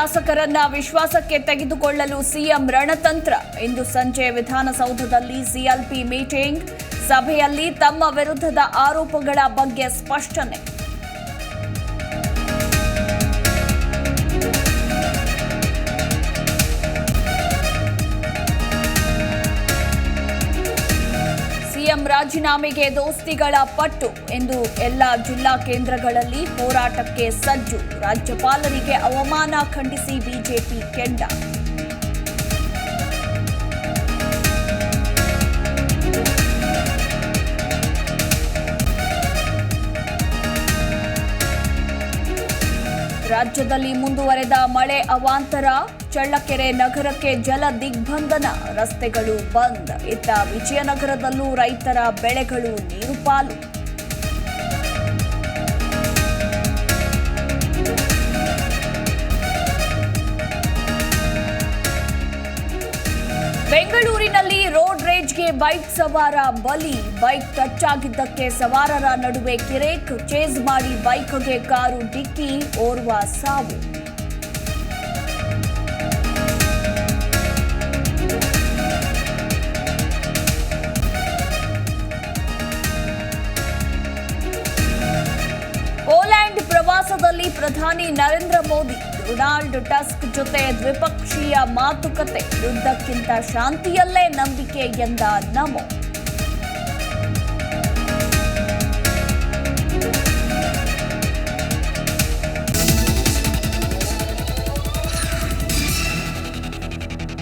ಶಾಸಕರನ್ನ ವಿಶ್ವಾಸಕ್ಕೆ ತೆಗೆದುಕೊಳ್ಳಲು ಸಿಎಂ ರಣತಂತ್ರ. ಇಂದು ಸಂಜೆ ವಿಧಾನಸೌಧದಲ್ಲಿ ಸಿಎಲ್ಪಿ ಮೀಟಿಂಗ್. ಸಭೆಯಲ್ಲಿ ತಮ್ಮ ವಿರುದ್ಧದ ಆರೋಪಗಳ ಬಗ್ಗೆ ಸ್ಪಷ್ಟನೆ. ಸಿಎಂ ರಾಜೀನಾಮೆಗೆ ದೋಸ್ತಿಗಳ ಪಟ್ಟು ಎಂದು ಎಲ್ಲ ಜಿಲ್ಲಾ ಕೇಂದ್ರಗಳಲ್ಲಿ ಹೋರಾಟಕ್ಕೆ ಸಜ್ಜು. ರಾಜ್ಯಪಾಲರಿಗೆ ಅವಮಾನ ಖಂಡಿಸಿ ಬಿಜೆಪಿ ಕೆಂಡ. ರಾಜ್ಯದಲ್ಲಿ ಮುಂದುವರೆದ ಮಳೆ ಅವಾಂತರ. ಚಳ್ಳಕೆರೆ ನಗರಕ್ಕೆ ಜಲ ದಿಗ್ಬಂಧನ ರಸ್ತೆಗಳು ಬಂದ್. ಇತ್ತ ವಿಜಯನಗರದಲ್ಲೂ ರೈತರ ಬೆಳೆಗಳು ನೀರು ಬೆಂಗಳೂರಿನಲ್ಲಿ ರೋಡ್ ರೇಜ್ಗೆ ಬೈಕ್ ಸವಾರ ಬಲಿ. ಬೈಕ್ ಟಚ್ ಆಗಿದ್ದಕ್ಕೆ ಸವಾರರ ನಡುವೆ ಕಿರೇಕ್ ಚೇಸ್ ಮಾಡಿ ಬೈಕ್ಗೆ ಕಾರು ಡಿಕ್ಕಿ, ಓರ್ವ ಸಾವು. ಪೋಲ್ಯಾಂಡ್ ಪ್ರವಾಸದಲ್ಲಿ ಪ್ರಧಾನಿ ನರೇಂದ್ರ ಮೋದಿ ಡೊನಾಲ್ಡ್ ಟಸ್ಕ್ ಜೊತೆ ದ್ವಿಪಕ್ಷೀಯ ಮಾತುಕತೆ ಯುದ್ಧಕ್ಕಿಂತ ಶಾಂತಿಯಲ್ಲೇ ನಂಬಿಕೆ ಎಂದ ನಮೋ.